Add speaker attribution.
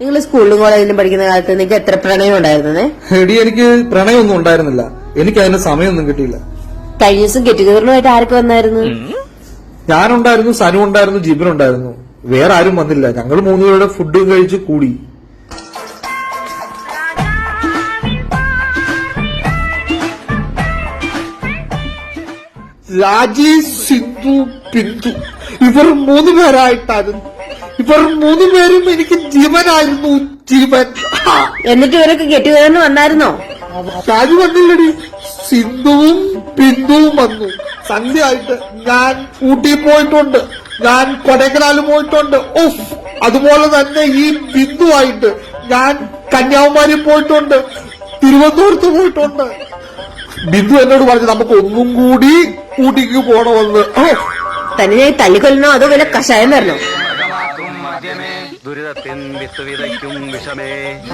Speaker 1: നിങ്ങൾ സ്കൂളിലും കോളേജിലും പഠിക്കുന്ന കാലത്ത് നിങ്ങൾക്ക് എത്ര പ്രണയം ഉണ്ടായിരുന്നേ
Speaker 2: എടി എനിക്ക് പ്രണയമൊന്നും ഉണ്ടായിരുന്നില്ല. എനിക്ക് അതിന് സമയമൊന്നും കിട്ടിയില്ല.
Speaker 1: കഴിഞ്ഞ ദിവസം ഗെറ്റ് ടുഗദറിനുമായിട്ട് ആർക്ക് വന്നായിരുന്നു
Speaker 2: ഞാനുണ്ടായിരുന്നു സനു ഉണ്ടായിരുന്നു ജിബിൻ ഉണ്ടായിരുന്നു. വേറെ ആരും വന്നില്ല. ഞങ്ങൾ മൂന്നുപേരുടെ ഫുഡും കഴിച്ച് കൂടി. രാജീവ് സിന്ധു ബിന്ദു ഇവർ മൂന്ന് പേരായിട്ടായിരുന്നു ഇവർ മൂന്ന് പേരും എനിക്ക് ജീവനായിരുന്നു ജീവൻ.
Speaker 1: എന്നിട്ട് ഇവരൊക്കെ ടുഗദറിന് വന്നായിരുന്നോ?
Speaker 2: രാജു വന്നില്ലടി. സിന്ധുവും ബിന്ദുവും വന്നു. സന്ധ്യയായിട്ട് ഞാൻ ഊട്ടി പോയിട്ടുണ്ട്. ഞാൻ കൊടൈക്കനാൽ പോയിട്ടുണ്ട്. ഓഫ് അതുപോലെ തന്നെ ഈ ബിന്ദുവായിട്ട് ഞാൻ കന്യാകുമാരി പോയിട്ടുണ്ട്. തിരുവനന്തപുരത്ത് പോയിട്ടുണ്ട്. ബിന്ദു എന്നോട് പറഞ്ഞു നമുക്ക് ഒന്നും കൂടി ഊട്ടിക്ക് പോണമെന്ന്.
Speaker 1: തന്നെ തല്ലിക്കൊല്ലണോ അതോ വല്ല കഷായം വരണോ
Speaker 3: മദ്യമേ ദുരിതത്തിൻ വിത്തുവിതയ്ക്കും വിഷമേ.